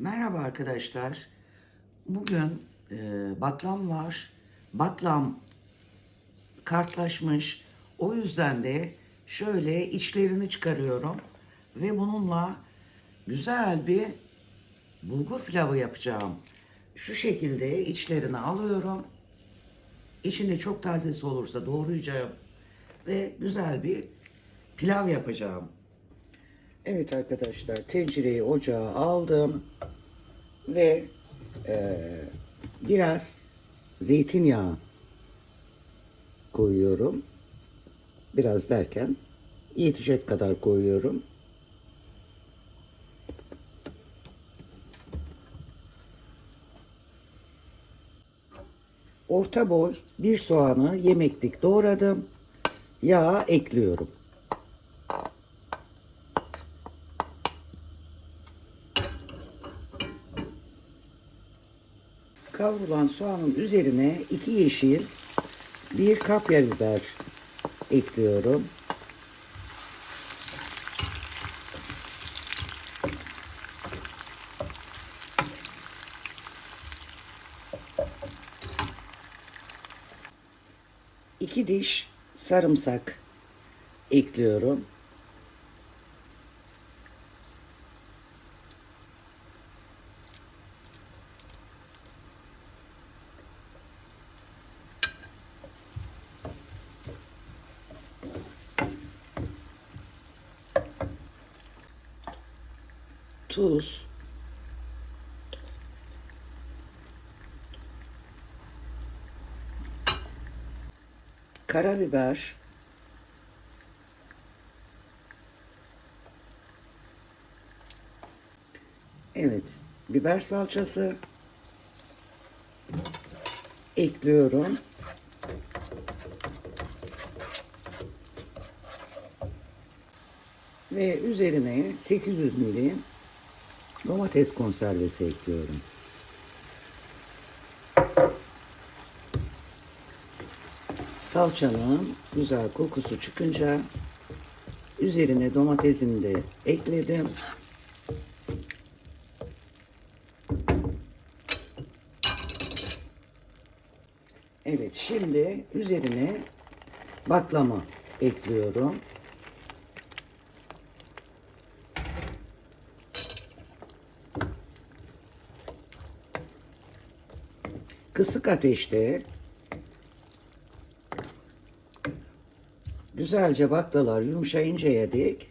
Merhaba arkadaşlar. Bugün e, baklam var. Baklam kartlaşmış. O yüzden de şöyle içlerini çıkarıyorum. Ve bununla güzel bir bulgur pilavı yapacağım. Şu şekilde içlerini alıyorum. İçinde çok tazesi olursa doğrayacağım. Ve güzel bir pilav yapacağım. Evet arkadaşlar tencereyi ocağa aldım ve eee, biraz zeytinyağı koyuyorum. Biraz derken yetecek kadar koyuyorum. Orta boy bir soğanı yemeklik doğradım. Yağı ekliyorum. Kavrulan soğanın üzerine iki yeşil, bir kapya biber ekliyorum. İki diş sarımsak ekliyorum. Tuz, karabiber, evet, biber salçası. Ekliyorum. Ve üzerine 800 milim domates konservesi ekliyorum. Salçanın güzel kokusu çıkınca üzerine domatesini de ekledim. Evet şimdi üzerine baklama ekliyorum. Kısık ateşte güzelce baklalar yumuşayıncaya dek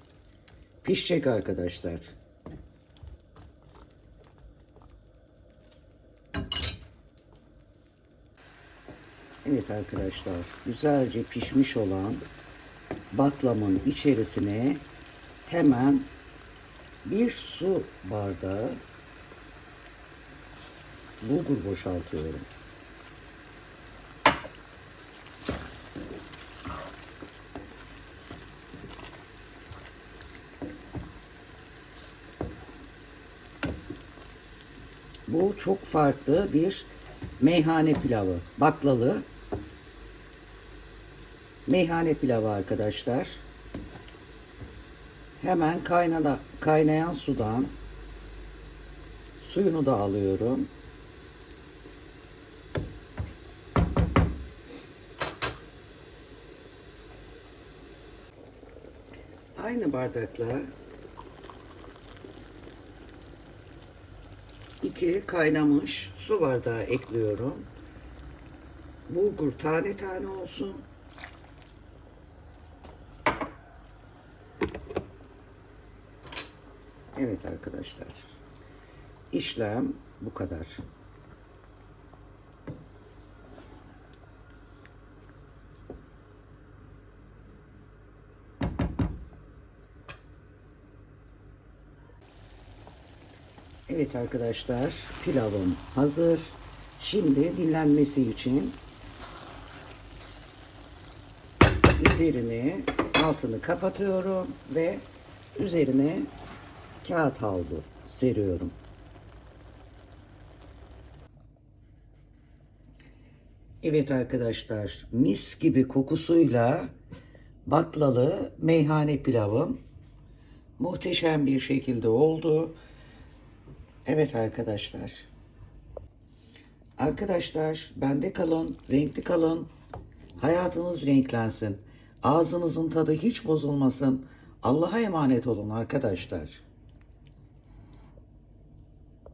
pişecek arkadaşlar. Evet arkadaşlar güzelce pişmiş olan baklamın içerisine hemen bir su bardağı bulgur boşaltıyorum. Bu çok farklı bir meyhane pilavı. Baklalı meyhane pilavı arkadaşlar. Hemen kaynana, kaynayan sudan suyunu da alıyorum. Aynı bardakla iki kaynamış su bardağı ekliyorum. Bulgur tane tane olsun. Evet arkadaşlar. İşlem bu kadar. Evet arkadaşlar pilavım hazır. Şimdi dinlenmesi için üzerini altını kapatıyorum ve üzerine kağıt havlu seriyorum. Evet arkadaşlar mis gibi kokusuyla baklalı meyhane pilavım muhteşem bir şekilde oldu. Evet arkadaşlar. Arkadaşlar bende kalın, renkli kalın. Hayatınız renklensin. Ağzınızın tadı hiç bozulmasın. Allah'a emanet olun arkadaşlar.